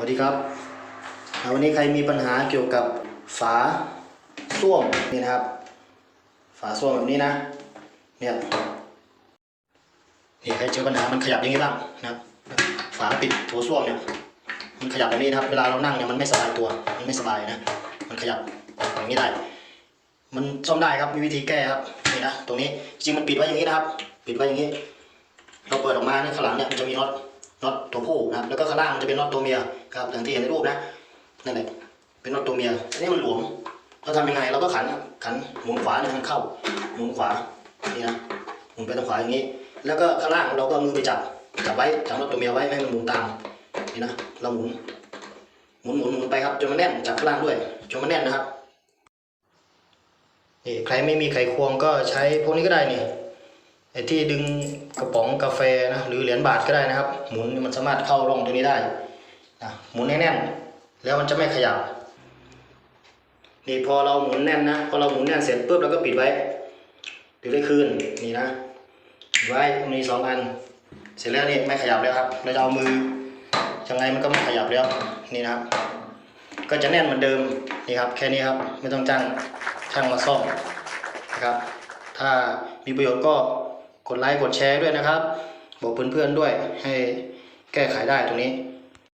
สวัสดีครับวันนี้ใครมีปัญหาเกี่ยวกับฝาส้วมนี่นะครับ ฝาส้วมแบบนี้นะเนี่ยนี่ใครเจอปัญหามันขยับอย่างนี้บ้างนะครับ ฝาปิดโถส้วมเนี่ยมันขยับแบบนี้นะครับ เวลาเรานั่งเนี่ยมันไม่สบายตัวมันไม่สบายนะ มันขยับอย่างนี้ได้ มันซ่อมได้ครับมีวิธีแก้ครับนี่นะตรงนี้จริงมันปิดไว้อย่างนี้นะครับ ปิดไว้อย่างนี้ เราเปิดออกมาเนี่ยข้างหลังเนี่ยมันจะมีน็อต น็อตตัวผู้นะครับแล้วก็ข้างล่างมันจะเป็นน็อตตัวเมียครับอย่างที่เห็นในรูปนะนั่นแหละเป็นน็อตตัวเมียอันนี้มันหลวมเราทำยังไงเราก็ขันขันหมุนขวาเนี่ยมันเข้าหมุนขวานี่นะหมุนไปทางขวาอย่างนี้ แล้วก็ข้างล่างเราก็มือไปจับจับไว้จับน็อตตัวเมียไว้ให้มันหมุนตามนี่นะเราหมุนหมุนหมุนหมุนไปครับจนมันแน่นจับข้างล่างด้วยจนมันแน่นนะครับนี่ใครไม่มีไขควงก็ใช้พวกนี้ก็ได้นี่ ไอ้ที่ดึงกระป๋องกาแฟนะหรือเหรียญบาทก็ได้นะครับ หมุนมันสามารถเข้าร่องตัวนี้ได้นะหมุนแน่นแล้วมันจะไม่ขยับนี่พอเราหมุนแน่นนะพอเราหมุนแน่นเสร็จปุ๊บเราก็ปิดไว้ปิดไว้คืนนี่นะปิดไว้มีสองอัน เสร็จแล้วนี่ไม่ขยับแล้วครับเราจะเอามือยังไงมันก็ไม่ขยับแล้วนี่นะครับ ก็จะแน่นเหมือนเดิมนี่ครับ แค่นี้ครับไม่ต้องจ้างช่างมาซ่อมนะครับ ถ้ามีประโยชน์ก็ กดไลค์กดแชร์ด้วยนะครับ บอกเพื่อนๆด้วยให้แก้ไขได้ตรงนี้